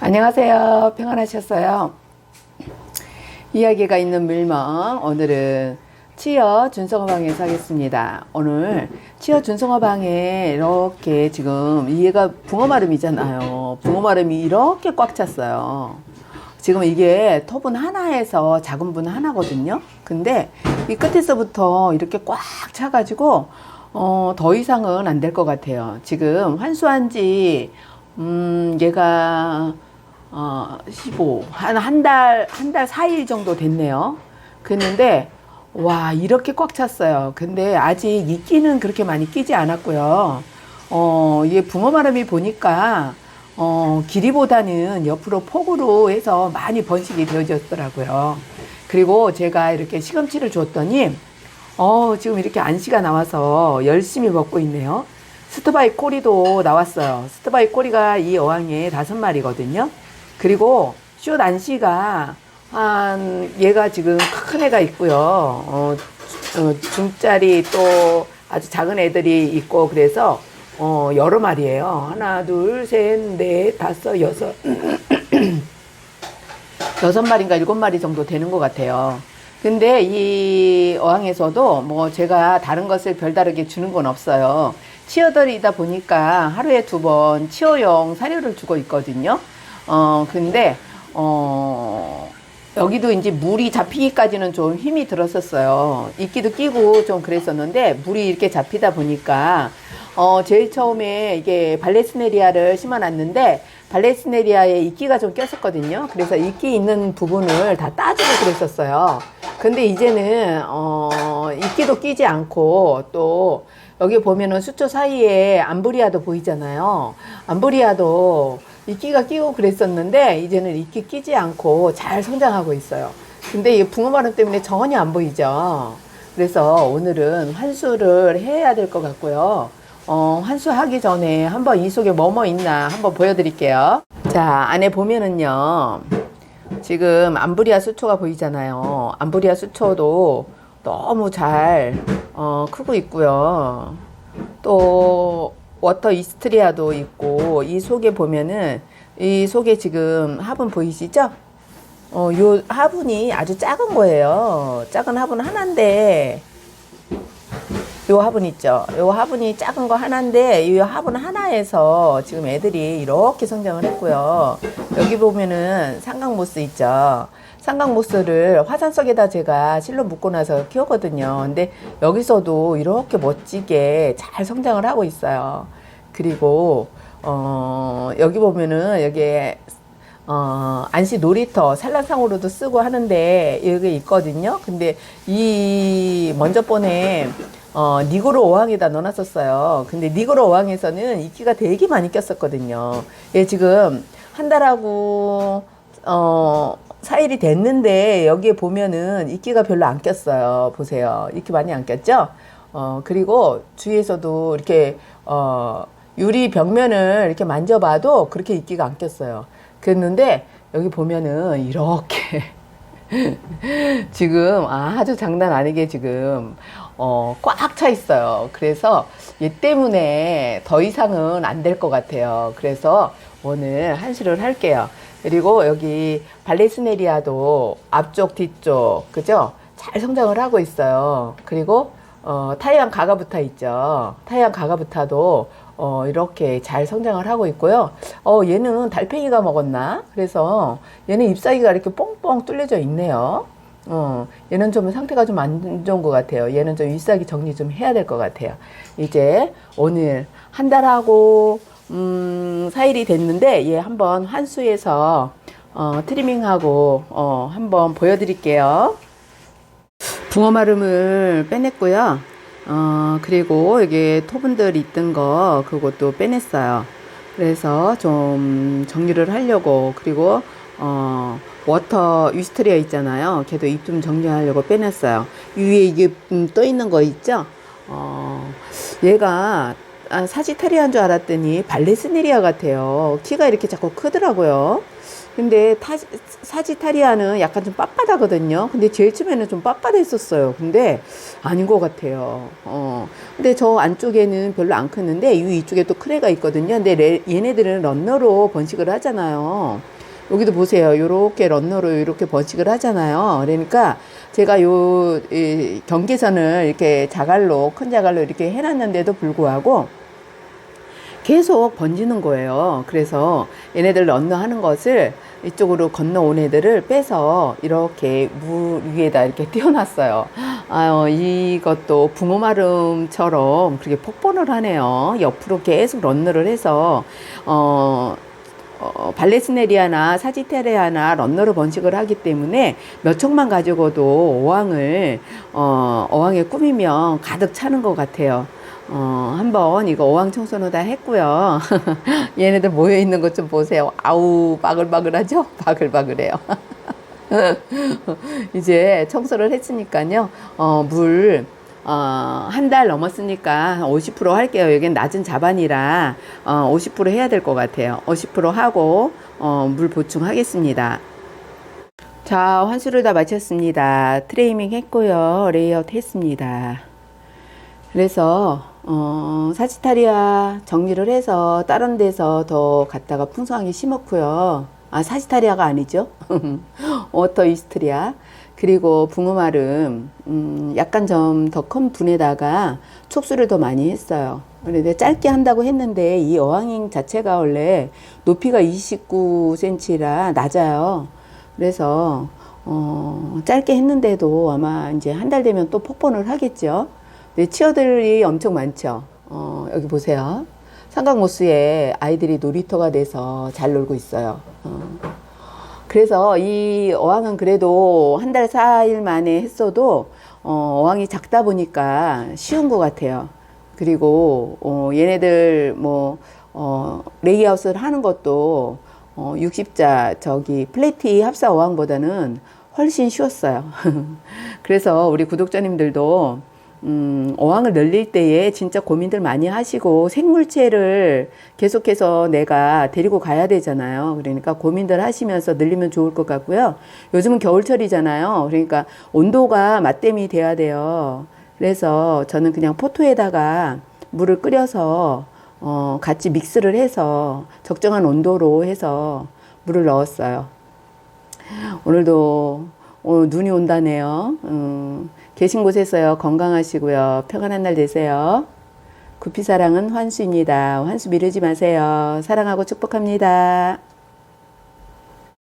안녕하세요. 평안하셨어요? 이야기가 있는 물멍. 오늘은 치어 준성어방에서 하겠습니다. 오늘 치어 준성어방에 이렇게 지금 얘가 붕어 마름이잖아요. 붕어 마름이 이렇게 꽉 찼어요. 지금 이게 톱은 하나에서 작은 분 하나거든요. 근데 이 끝에서부터 이렇게 꽉 차가지고 어, 더 이상은 안 될 것 같아요. 지금 환수한 지, 음, 얘가, 어, 15, 한, 한 달, 한 달 4일 정도 됐네요. 그랬는데, 와, 이렇게 꽉 찼어요. 근데 아직 이끼는 그렇게 많이 끼지 않았고요. 어, 이게 붕어 마름이 보니까, 어, 길이보다는 옆으로 폭으로 해서 많이 번식이 되어졌더라고요. 그리고 제가 이렇게 시금치를 줬더니, 어, 지금 이렇게 안씨가 나와서 열심히 먹고 있네요. 스트바이 꼬리도 나왔어요. 스트바이 꼬리가 이 어항에 다섯 마리거든요. 그리고 숏 안씨가 한, 얘가 지금 큰 애가 있고요. 어, 어, 중짜리 또 아주 작은 애들이 있고 그래서 어, 여러 마리예요. 하나, 둘, 셋, 넷, 다섯, 여섯. 여섯 마리인가 일곱 마리 정도 되는 것 같아요. 근데 이 어항에서도 뭐 제가 다른 것을 별다르게 주는 건 없어요. 치어들이다 보니까 하루에 두 번 치어용 사료를 주고 있거든요. 어, 근데, 어, 여기도 이제 물이 잡히기까지는 좀 힘이 들었었어요. 이끼도 끼고 좀 그랬었는데, 물이 이렇게 잡히다 보니까, 어, 제일 처음에 이게 발레스네리아를 심어놨는데, 발레스네리아에 이끼가 좀 꼈었거든요. 그래서 이끼 있는 부분을 다 따주고 그랬었어요. 근데 이제는, 어, 이끼도 끼지 않고, 또, 여기 보면은 수초 사이에 암브리아도 보이잖아요. 암브리아도 이끼가 끼고 그랬었는데, 이제는 이끼 끼지 않고 잘 성장하고 있어요. 근데 이 붕어마름 때문에 전혀 안 보이죠. 그래서 오늘은 환수를 해야 될 것 같고요. 어, 환수하기 전에 한번 이 속에 뭐뭐 있나 한번 보여드릴게요. 자, 안에 보면은요. 지금 암브리아 수초가 보이잖아요. 암브리아 수초도 너무 잘 어, 크고 있고요. 또 워터 이스트리아도 있고 이 속에 보면은 이 속에 지금 화분 보이시죠? 어, 요 화분이 아주 작은 거예요. 작은 화분 하나인데 요 화분 있죠. 요 화분이 작은 거 하나인데 이 화분 하나에서 지금 애들이 이렇게 성장을 했고요. 여기 보면은 삼각모스 있죠. 삼각모스를 화산 속에다 제가 실로 묶고 나서 키우거든요. 근데 여기서도 이렇게 멋지게 잘 성장을 하고 있어요. 그리고 어 여기 보면은 여기에 어, 안시 놀이터 산란상으로도 쓰고 하는데 여기 있거든요. 근데 이 먼저 번에 어, 니고로 어항에다 넣어놨었어요. 근데 니고로 어항에서는 이끼가 되게 많이 꼈었거든요. 얘 지금 한 달하고 어, 4일이 됐는데 여기에 보면은 이끼가 별로 안 꼈어요. 보세요. 이끼 많이 안 꼈죠? 어, 그리고 주위에서도 이렇게 어, 유리 벽면을 이렇게 만져봐도 그렇게 이끼가 안 꼈어요. 그랬는데 여기 보면은 이렇게 지금 아주 장난 아니게 지금 어, 꽉 차 있어요. 그래서 얘 때문에 더 이상은 안 될 것 같아요. 그래서 오늘 한수를 할게요. 그리고 여기 발레스네리아도 앞쪽 뒤쪽 그죠? 잘 성장을 하고 있어요. 그리고 어, 타이완 가가부타 있죠. 타이완 가가부타도 어, 이렇게 잘 성장을 하고 있고요. 어, 얘는 달팽이가 먹었나? 그래서 얘는 잎사귀가 이렇게 뻥뻥 뚫려져 있네요. 어, 얘는 좀 상태가 좀 안 좋은 것 같아요. 얘는 좀 잎사귀 정리 좀 해야 될 것 같아요. 이제 오늘 한 달하고, 음, 4일이 됐는데, 얘 한번 환수해서, 어, 트리밍하고, 어, 한번 보여드릴게요. 붕어 마름을 빼냈고요. 어, 그리고 여기 토분들 있던 거, 그것도 빼냈어요. 그래서 좀 정리를 하려고, 그리고, 어, 워터 위스트리아 있잖아요. 걔도 입 좀 정리하려고 빼냈어요. 위에 이게 음, 떠 있는 거 있죠? 어, 얘가 아, 사지타리아인 줄 알았더니 발레스네리아 같아요. 키가 이렇게 자꾸 크더라고요. 근데 타, 사지타리아는 약간 좀 빳빳하거든요. 근데 제일 처음에는 좀 빳빳했었어요. 근데 아닌 것 같아요. 어. 근데 저 안쪽에는 별로 안 크는데 이 위쪽에 또 크레가 있거든요. 근데 레, 얘네들은 런너로 번식을 하잖아요. 여기도 보세요. 요렇게 런너로 이렇게 번식을 하잖아요. 그러니까 제가 요 이, 경계선을 이렇게 자갈로 큰 자갈로 이렇게 해놨는데도 불구하고 계속 번지는 거예요. 그래서 얘네들 런너 하는 것을 이쪽으로 건너온 애들을 빼서 이렇게 물 위에다 이렇게 띄워놨어요. 아, 이것도 붕어마름처럼 그렇게 폭번을 하네요. 옆으로 계속 런너를 해서, 어, 어, 발레스네리아나 사지테리아나 런너로 번식을 하기 때문에 몇 척만 가지고도 어항을 어, 어항에 꾸미면 가득 차는 것 같아요. 어, 한번 이거 어항 청소는 다 했고요. 얘네들 모여 있는 것 좀 보세요. 아우 바글바글하죠? 바글바글해요. 이제 청소를 했으니까요. 어, 물 어, 한 달 넘었으니까 50% 할게요. 여긴 낮은 자반이라 어, 50% 해야 될 것 같아요. 50% 하고 어, 물 보충하겠습니다. 자, 환수를 다 마쳤습니다. 트레이밍 했고요. 레이아웃 했습니다. 그래서 어, 사지타리아 정리를 해서 다른 데서 더 갖다가 풍성하게 심었고요. 아, 사지타리아가 아니죠. 워터 이스트리아. 그리고 붕어마름, 음, 약간 좀 더 큰 분에다가 촉수를 더 많이 했어요. 그런데 짧게 한다고 했는데 이 어항잉 자체가 원래 높이가 29cm라 낮아요. 그래서 어, 짧게 했는데도 아마 이제 한 달 되면 또 폭번을 하겠죠. 네, 치어들이 엄청 많죠. 어, 여기 보세요. 삼각모스에 아이들이 놀이터가 돼서 잘 놀고 있어요. 어. 그래서 이 어항은 그래도 한 달, 사일 만에 했어도, 어, 어항이 작다 보니까 쉬운 것 같아요. 그리고, 어, 얘네들 뭐, 어, 레이아웃을 하는 것도, 어, 60자, 저기, 플래티 합사 어항보다는 훨씬 쉬웠어요. 그래서 우리 구독자님들도 음, 어항을 늘릴 때에 진짜 고민들 많이 하시고 생물체를 계속해서 내가 데리고 가야 되잖아요. 그러니까 고민들 하시면서 늘리면 좋을 것 같고요. 요즘은 겨울철이잖아요. 그러니까 온도가 맞댐이 돼야 돼요. 그래서 저는 그냥 포토에다가 물을 끓여서 어, 같이 믹스를 해서 적정한 온도로 해서 물을 넣었어요. 오늘도 오늘 눈이 온다네요. 음, 계신 곳에서요 건강하시고요 평안한 날 되세요. 구피사랑은 환수입니다. 환수 미루지 마세요. 사랑하고 축복합니다.